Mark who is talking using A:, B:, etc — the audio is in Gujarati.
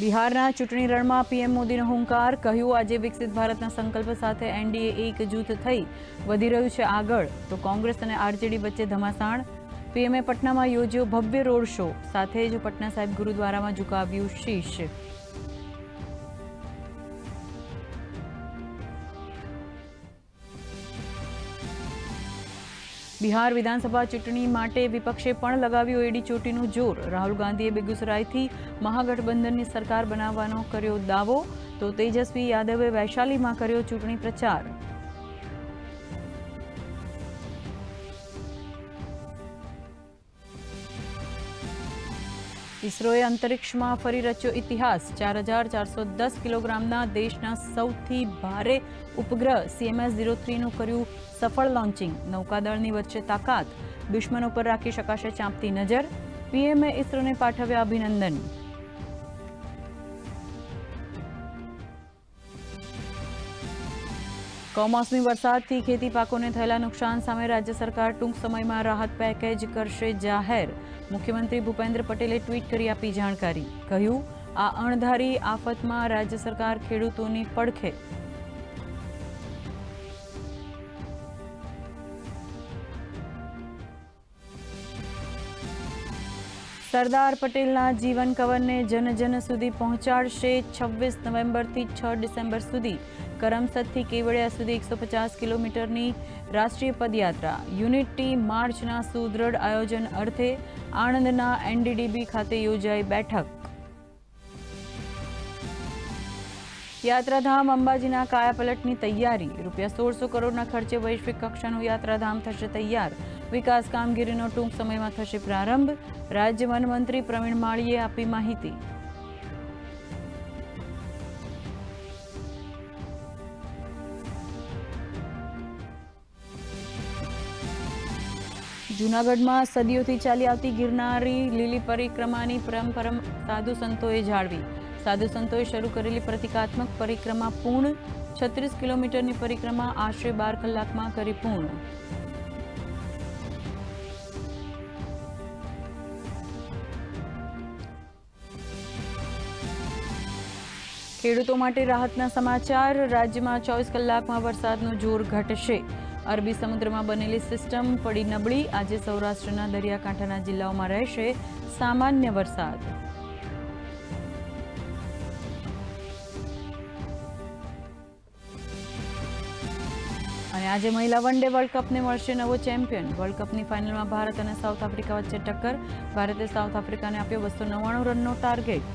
A: બિહારના ચૂંટણી રણમાં પીએમ મોદીનો હુંકાર, કહ્યું આજે વિકસિત ભારતના સંકલ્પ સાથે એનડીએ એક જૂથ થઈ વધી રહ્યું છે આગળ. તો કોંગ્રેસ અને આરજેડી વચ્ચે ધમાસાણ. પીએમએ પટનામાં યોજ્યો ભવ્ય રોડ શો, સાથે જ પટના સાહેબ ગુરુદ્વારામાં ઝુકાવ્યું શીશ. બિહાર વિધાનસભા ચૂંટણી માટે વિપક્ષે પણ લગાવ્યું એડી ચોટીનું જોર. રાહુલ ગાંધીએ બેગુસરાયથી મહાગઠબંધનની સરકાર બનાવવાનો કર્યો દાવો, તો તેજસ્વી યાદવે વૈશાલીમાં કર્યો ચૂંટણી પ્રચાર. ઇસરોએ અંતરિક્ષમાં ફરી રચ્યો ઇતિહાસ. ચાર હજાર ચારસો દસ કિલોગ્રામના દેશના સૌથી ભારે ઉપગ્રહ સીએમએસ ઝીરો થ્રીનું કર્યું સફળ લોન્ચિંગ. નૌકાદળની વચ્ચે તાકાત. દુશ્મનો પર રાખી શકાશે ચાંપતી નજર. પીએમએ ઇસરોને પાઠવ્યા અભિનંદન. કમોસમી વરસાદથી ખેતી પાકોને થયેલા નુકસાન સામે રાજ્ય સરકાર ટૂંક સમયમાં રાહત પેકેજ કરશે જાહેર. મુખ્યમંત્રી ભૂપેન્દ્ર પટેલે ટ્વીટ કરી આપી જાણકારી. કહ્યું, આ અણધારી આફતમાં રાજ્ય સરકાર ખેડૂતોની પડખે સરદાર પટેલના જીવન કવરને જન જન સુધી પહોંચાડશે છવ્વીસ નવેમ્બરથી છ ડિસેમ્બર સુધી. કરમસદથી કેવડિયા સુધી એકસો પચાસ કિલોમીટરની રાષ્ટ્રીય પદયાત્રા. યુનિટી માર્ચના સુદૃઢ આયોજન અર્થે આણંદના એનડીડીબી ખાતે યોજાઈ બેઠક. યાત્રાધામ અંબાજીના કાયાપલટની તૈયારી. રૂપિયા સોળસો કરોડના ખર્ચે વૈશ્વિક કક્ષાનું યાત્રાધામ થશે તૈયાર. વિકાસ કામગીરીનો ટૂંક સમયમાં થશે પ્રારંભ. રાજ્ય વનમંત્રી પ્રવીણ માળીએ આપી માહિતી. જૂનાગઢમાં સદીઓથી ચાલી આવતી ગિરનારી લીલી પરિક્રમાની પરંપરા સાધુ સંતોએ જાળવી. સાધુ સંતોએ શરૂ કરેલી પ્રતિકાત્મક પરિક્રમા પૂર્ણ, છત્રીસ કિલોમીટરની પરિક્રમા આશરે બાર કલાકમાં કરી પૂર્ણ. ખેડૂતો માટે રાહતના સમાચાર, રાજ્યમાં ચોવીસ કલાકમાં વરસાદનું જોર ઘટશે. અરબી સમુદ્રમાં બનેલી સિસ્ટમ પડી નબળી. આજે સૌરાષ્ટ્રના દરિયાકાંઠાના જિલ્લાઓમાં રહેશે સામાન્ય વરસાદ. આજે મહિલા વન ડે વર્લ્ડ કપને મળશે નવો ચેમ્પિયન. વર્લ્ડ કપની ફાઇનલમાં ભારત અને સાઉથ આફ્રિકા વચ્ચે ટક્કર. ભારતે સાઉથ આફ્રિકાને આપ્યો બસો નવ્વાણું રનનો ટાર્ગેટ.